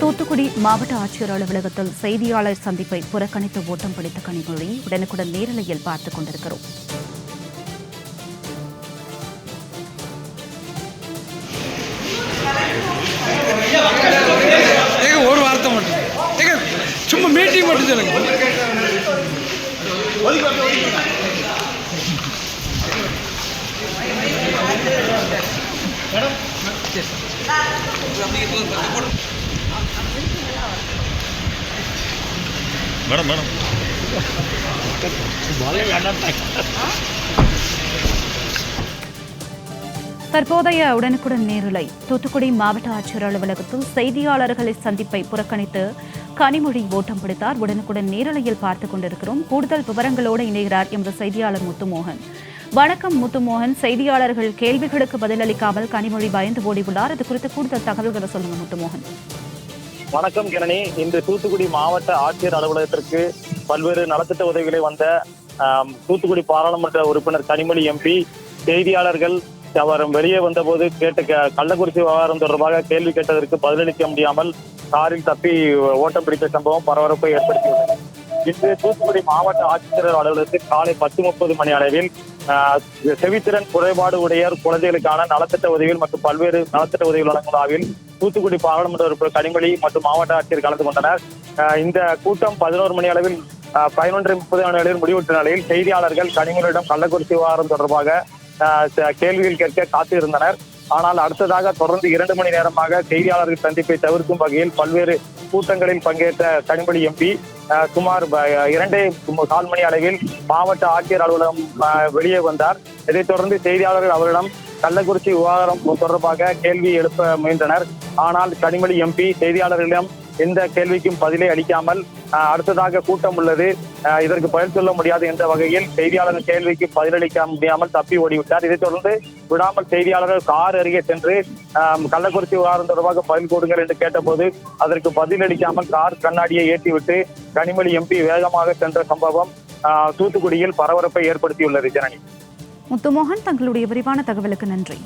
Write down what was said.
தூத்துக்குடி மாவட்ட ஆட்சியர் அலுவலகத்தில் செய்தியாளர் சந்திப்பை புறக்கணித்து ஓட்டம் பிடித்த கனிமொழி உடனுக்குடன் நேரலையில் பார்த்துக் கொண்டிருக்கிறோம். ஒரு வார்த்தை மட்டும். சும்மா மீட்டிங் மட்டும் சொல்லுங்க. Madam madam. தற்போதைய உடனுக்குடன் நேருலை. தூத்துக்குடி மாவட்ட ஆட்சியர் அலுவலகத்தில் செய்தியாளர்களை சந்திப்பை புறக்கணித்து கனிமொழி ஓட்டம் பிடித்தார். உடனுக்குடன் நேரலையில் பார்த்துக் கொண்டிருக்கிறோம். கூடுதல் விவரங்களோடு இணைகிறார் எமது செய்தியாளர் முத்துமோகன். வணக்கம் முத்துமோகன். செய்தியாளர்கள் கேள்விகளுக்கு பதிலளிக்காமல் கனிமொழி பயந்து ஓடியுள்ளார். இது குறித்து கூடுதல் தகவல்களை சொல்லுங்க முத்துமோகன். வணக்கம் கிரணி. இன்று தூத்துக்குடி மாவட்ட ஆட்சியர் அலுவலகத்திற்கு பல்வேறு நலத்திட்ட உதவிகளை வந்த தூத்துக்குடி பாராளுமன்ற உறுப்பினர் கனிமொழி எம்பி செய்தியாளர்கள் அவர் வெளியே வந்தபோது கேட்ட கள்ளக்குறிச்சி விவகாரம் தொடர்பாக கேள்வி கேட்டதற்கு பதிலளிக்க முடியாமல் காரில் தப்பி ஓட்டம் பிடித்த சம்பவம் பரபரப்பை ஏற்படுத்தியுள்ளது. இன்று தூத்துக்குடி மாவட்ட ஆட்சித்தலைவர் அலுவலகத்தில் காலை பத்து முப்பது மணி அளவில் செவித்திறன் குறைபாடு உடையர் குழந்தைகளுக்கான நலத்திட்ட உதவிகள் மற்றும் பல்வேறு நலத்திட்ட உதவிகள் வழங்கும் விழாவில் தூத்துக்குடி பாராளுமன்ற உறுப்பினர் கனிமொழி மற்றும் மாவட்ட ஆட்சியர் கலந்து கொண்டனர். இந்த கூட்டம் பதினோரு மணி அளவில் பதினொன்றரை பதினொன்று முப்பது மணி அளவில் முடிவுற்ற நிலையில் செய்தியாளர்கள் கனிமொழியிடம் கள்ளக்குறிச்சி விவகாரம் தொடர்பாக கேள்விகள் கேட்க காத்திருந்தனர். ஆனால் அடுத்ததாக தொடர்ந்து இரண்டு மணி நேரமாக செய்தியாளர்கள் சந்திப்பை தவிர்க்கும் வகையில் பல்வேறு கூட்டங்களில் பங்கேற்ற கனிமொழி எம்பி சுமார் இரண்டே கால் மணி அளவில் மாவட்ட ஆட்சியர் அலுவலகம் வெளியே வந்தார். இதைத் தொடர்ந்து செய்தியாளர்கள் அவரிடம் கள்ளக்குறிச்சி விவகாரம் தொடர்பாக கேள்வி எழுப்ப முயன்றனர். ஆனால் கனிமொழி எம்பி செய்தியாளர்களிடம் எந்த கேள்விக்கும் பதிலை அளிக்காமல் அடுத்ததாக கூட்டம் உள்ளது. இதற்கு பதில் சொல்ல முடியாது என்ற வகையில் செய்தியாளர்கள் கேள்விக்கு பதிலளிக்க முடியாமல் தப்பி ஓடிவிட்டார். இதைத் தொடர்ந்து விடாமல் செய்தியாளர்கள் கார் அருகே சென்று கள்ளக்குறிச்சி விவகாரம் தொடர்பாக பதில் கொடுங்கள் என்று கேட்டபோது அதற்கு பதிலளிக்காமல் கார் கண்ணாடியை ஏற்றிவிட்டு கனிமொழி எம்பி வேகமாக சென்ற சம்பவம் தூத்துக்குடியில் பரபரப்பை ஏற்படுத்தியுள்ளது ஜனனி. முத்துமோகன் தங்களுடைய விரிவான தகவலுக்கு நன்றி.